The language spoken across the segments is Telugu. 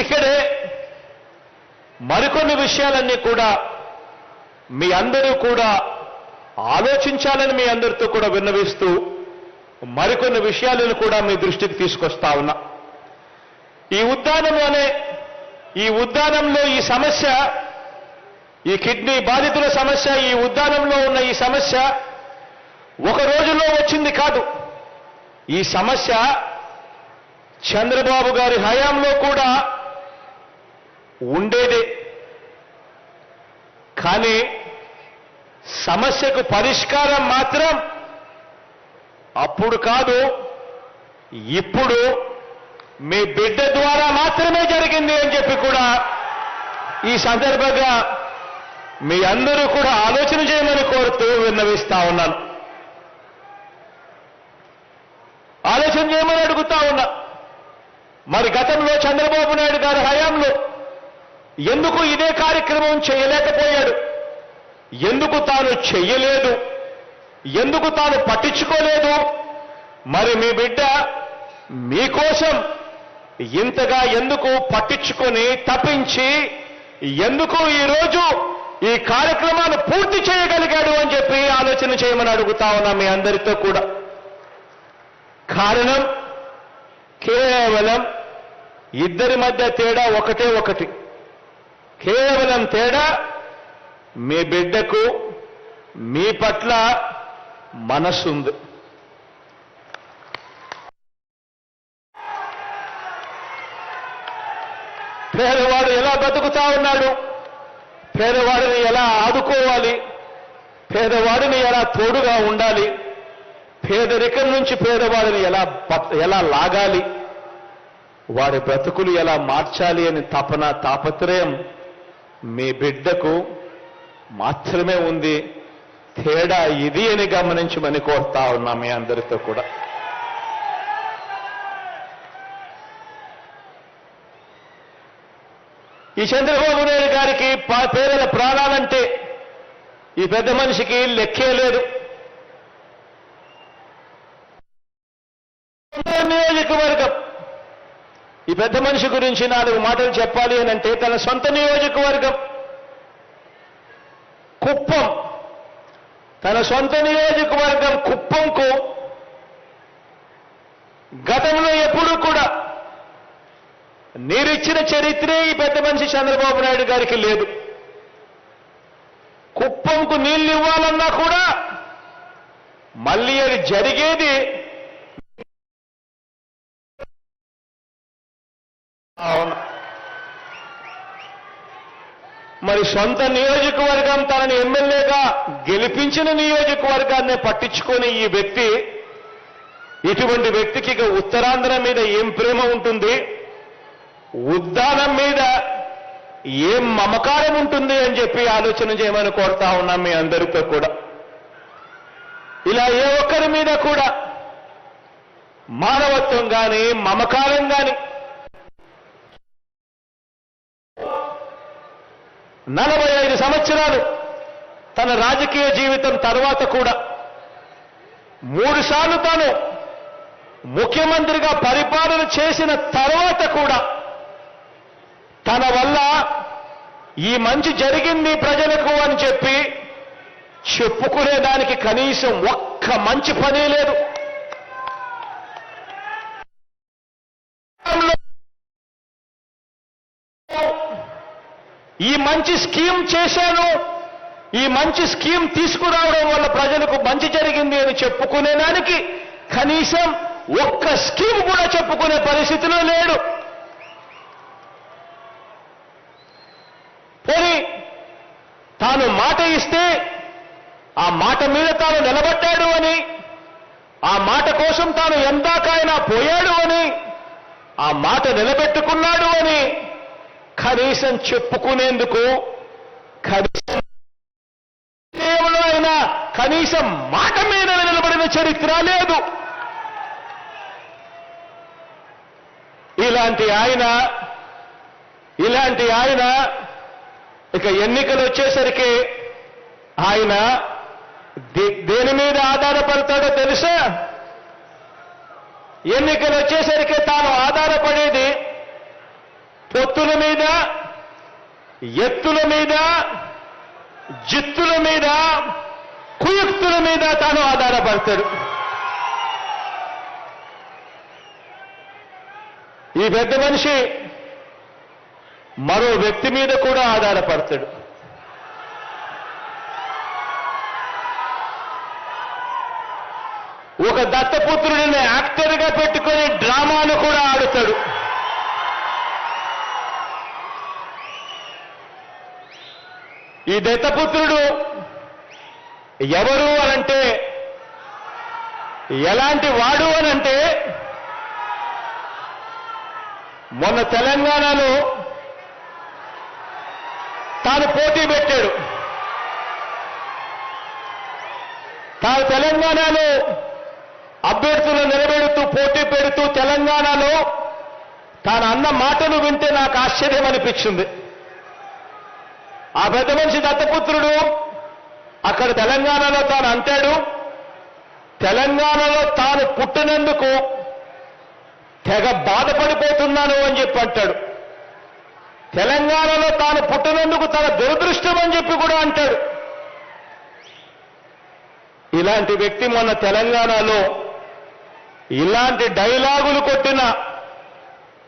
ఇక్కడే మరికొన్ని విషయాలన్నీ కూడా మీ అందరూ కూడా ఆలోచించాలని మీ అందరితో కూడా విన్నవిస్తూ మరికొన్ని విషయాలను కూడా మీ దృష్టికి తీసుకొస్తా ఉన్నా. ఈ ఉద్యానంలోనే ఈ ఉద్యానంలో ఈ సమస్య ఈ కిడ్నీ బాధితుల సమస్య ఈ ఉద్యానంలో ఉన్న ఈ సమస్య ఒక రోజులో వచ్చింది కాదు. ఈ సమస్య చంద్రబాబు గారి హయాంలో కూడా ఉండేదే. కానీ సమస్యకు పరిష్కారం మాత్రం అప్పుడు కాదు ఇప్పుడు మీ బిడ్డ ద్వారా మాత్రమే జరిగింది అని చెప్పి కూడా ఈ సందర్భంగా మీ అందరూ కూడా ఆలోచన చేయమని కోరుతూ విన్నవిస్తా ఉన్నాను. ఆలోచన చేయమని అడుగుతా ఉన్నా. మరి గతంలో చంద్రబాబు నాయుడు గారి హయాంలో ఎందుకు ఇదే కార్యక్రమం చేయలేకపోయాడు? ఎందుకు తాను చెయ్యలేదు? ఎందుకు తాను పట్టించుకోలేదు? మరి మీ బిడ్డ మీకోసం ఇంతగా ఎందుకు పట్టించుకొని తప్పించి ఎందుకు ఈరోజు ఈ కార్యక్రమాన్ని పూర్తి చేయగలిగాడు అని చెప్పి ఆలోచన చేయమని అడుగుతా ఉన్నా మీ అందరితో కూడా. కారణం కేవలం ఇద్దరి మధ్య తేడా ఒకటే ఒకటి. కేవలం తేడా మీ బిడ్డకు మీ పట్ల మనస్సుంది పేదవాడు ఎలా బతుకుతా ఉన్నాడు? పేదవాడిని ఎలా ఆదుకోవాలి? పేదవాడిని ఎలా తోడుగా ఉండాలి? పేదరికం నుంచి పేదవాడిని ఎలా ఎలా లాగాలి? వారి బ్రతుకులు ఎలా మార్చాలి అని తపన తాపత్రయం మీ బిడ్డకు మాత్రమే ఉంది. తేడా ఇది అని గమనించమని కోరుతా ఉన్నా మీ అందరితో కూడా. ఈ చంద్రబాబు నాయుడు గారికి పా- పేదల ప్రాణాలంటే ఈ పెద్ద మనిషికి లెక్కే లేదు నియోజకవర్గం ఈ పెద్ద మనిషి గురించి నాలుగు మాటలు చెప్పాలి అని అంటే తన సొంత నియోజకవర్గం. కుప్పం. తన సొంత నియోజకవర్గం కుప్పంకు గతంలో ఎప్పుడూ కూడా నీరిచ్చిన చరిత్రే ఈ పెద్ద మనిషి చంద్రబాబు నాయుడు గారికి లేదు. కుప్పంకు నీళ్ళు ఇవ్వాలన్నా కూడా మళ్ళీ అది జరిగేది మరి సొంత నియోజకవర్గం తనని ఎమ్మెల్యేగా గెలిపించిన నియోజకవర్గాన్ని పట్టించుకొని ఈ వ్యక్తి ఇటువంటి వ్యక్తికి ఇక ఉత్తరాంధ్ర మీద ఏం ప్రేమ ఉంటుంది? ఉద్దానం మీద ఏం మమకారం ఉంటుంది అని చెప్పి ఆలోచన చేయమని కోరుతా ఉన్నాం మీ అందరితో కూడా. ఇలా ఏ ఒక్కరి మీద కూడా మానవత్వం కానీ మమకారం కానీ నలభై ఐదు సంవత్సరాలు తన రాజకీయ జీవితం తర్వాత కూడా మూడుసార్లు తాను ముఖ్యమంత్రిగా పరిపాలన చేసిన తర్వాత కూడా తన వల్ల ఈ మంచి జరిగింది ప్రజలకు అని చెప్పి చెప్పుకునేదానికి కనీసం ఒక్క మంచి పని లేదు. ఈ మంచి స్కీమ్ చేశాను. ఈ మంచి స్కీమ్ తీసుకురావడం వల్ల ప్రజలకు మంచి జరిగింది అని చెప్పుకునేదానికి కనీసం ఒక్క స్కీమ్ కూడా చెప్పుకునే పరిస్థితిలో లేడు. పోనీ తాను మాట ఇస్తే ఆ మాట మీద తాను నిలబడ్డాడు అని ఆ మాట కోసం తాను ఎందాకైనా పోయాడు అని ఆ మాట నిలబెట్టుకున్నాడు అని కనీసం చెప్పుకునేందుకు కనీసం దేవుడు అయినా కనీసం మాట మీద నిలబడిన చరిత్ర లేదు. ఇలాంటి ఆయన ఇలాంటి ఆయన ఇక ఎన్నికలు వచ్చేసరికి ఆయన దేని మీద ఆధారపడతాడో తెలుసా? ఎన్నికలు వచ్చేసరికి తాను ఆధారపడేది పొత్తుల మీద ఎత్తుల మీద జిత్తుల మీద కుయుక్తుల మీద తాను ఆధారపడతాడు. ఈ పెద్ద మనిషి మరో వ్యక్తి మీద కూడా ఆధారపడతాడు. ఒక దత్తపుత్రుడిని యాక్టర్గా పెట్టుకొని డ్రామాను కూడా ఆడుతాడు. ఈ దత్తపుత్రుడు ఎవరు అనంటే ఎలాంటి వాడు అనంటే మొన్న తెలంగాణలో తాను పోటీ పెట్టాడు. తాను తెలంగాణలో అభ్యర్థులు నిలబెడుతూ పోటీ పెడుతూ తెలంగాణలో తాను అన్న మాటలు వింటే నాకు ఆశ్చర్యం అనిపించింది. ఆ పెద్ద మనిషి దత్తపుత్రుడు అక్కడ తెలంగాణలో తాను అంటాడు తెలంగాణలో తాను పుట్టినందుకు తెగ బాధపడిపోతున్నాను అని చెప్పి అంటాడు. తెలంగాణలో తాను పుట్టినందుకు తన దురదృష్టం అని చెప్పి కూడా అంటాడు. ఇలాంటి వ్యక్తి మొన్న తెలంగాణలో ఇలాంటి డైలాగులు కొట్టిన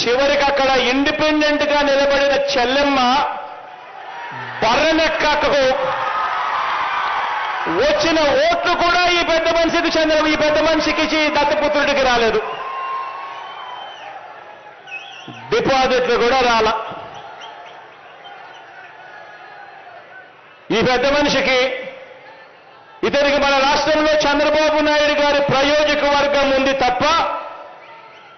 చివరికి అక్కడ ఇండిపెండెంట్గా నిలబడిన చెల్లెమ్మ బర్రెనెక్కకు వచ్చిన ఓట్లు కూడా ఈ పెద్ద మనిషికి చెందిన ఈ పెద్ద మనిషికి దత్తపుత్రుడికి రాలేదు. డిపాజిట్లు కూడా రాల. ఈ పెద్ద మనిషికి ఇతనికి మన రాష్ట్రంలో చంద్రబాబు నాయుడు గారి ప్రయోజక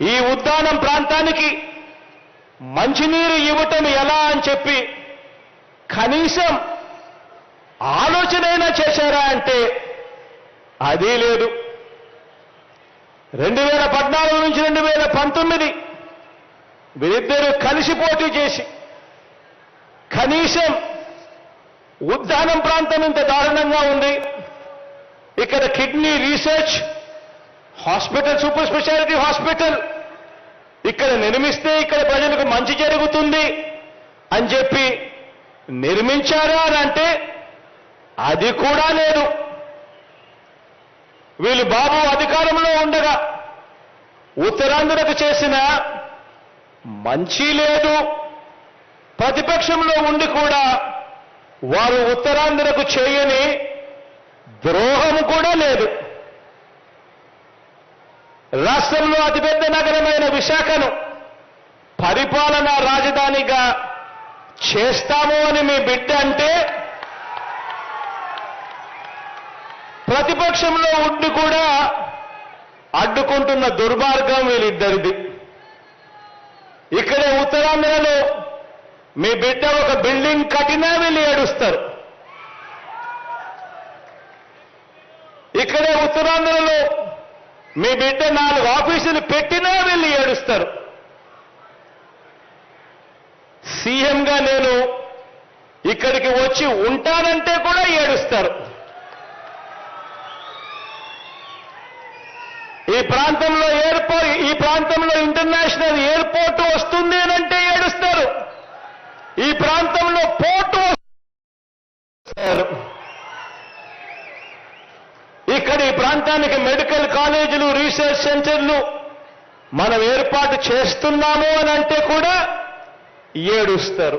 ఈ ఉద్దానం ప్రాంతానికి మంచినీరు ఇవ్వటం ఎలా అని చెప్పి కనీసం ఆలోచనైనా చేశారా అంటే అది లేదు. రెండు వేల పద్నాలుగు నుంచి రెండు వేల పంతొమ్మిది వీరిద్దరూ కలిసి పోటీ చేసి కనీసం ఉద్దానం ప్రాంతం ఇంత దారుణంగా ఉంది. ఇక్కడ kidney research hospital super speciality hospital. ఇక్కడ నిర్మిస్తే ఇక్కడ ప్రజలకు మంచి జరుగుతుంది అని చెప్పి నిర్మించారా అని అంటే అది కూడా లేదు. వీళ్ళు బాబు అధికారంలో ఉండగా ఉత్తరాంధ్రకు చేసిన మంచి లేదు. ప్రతిపక్షంలో ఉండి కూడా వారు ఉత్తరాంధ్రకు చేయని ద్రోహం కూడా లేదు. రాష్ట్రంలో అతిపెద్ద నగరమైన విశాఖను పరిపాలనా రాజధానిగా చేస్తాము అని మీ బిడ్డ అంటే ప్రతిపక్షంలో ఉండి కూడా అడ్డుకుంటున్న దుర్మార్గం వీళ్ళిద్దరిది. ఇక్కడే ఉత్తరాంధ్రలో మీ బిడ్డ ఒక బిల్డింగ్ కట్టినా వీళ్ళు ఏడుస్తారు. ఇక్కడే ఉత్తరాంధ్రలో మీ బిడ్డ నాలుగు ఆఫీసులు పెట్టినా వెళ్ళి ఏడుస్తారు. సీఎంగా నేను ఇక్కడికి వచ్చి ఉంటానంటే కూడా ఏడుస్తారు. ఈ ప్రాంతంలో ఏర్పో ఈ ప్రాంతంలో ఇంటర్నేషనల్ ఎయిర్పోర్ట్ వస్తుంది అని అంటే ఏడుస్తారు ఈ ప్రాంతంలో పోర్టు వస్తారు ఇక్కడ ఈ ప్రాంతానికి మెడికల్ కాలేజీలు రీసెర్చ్ సెంటర్లు మనం ఏర్పాటు చేస్తున్నాము అని అంటే కూడా ఏడుస్తారు.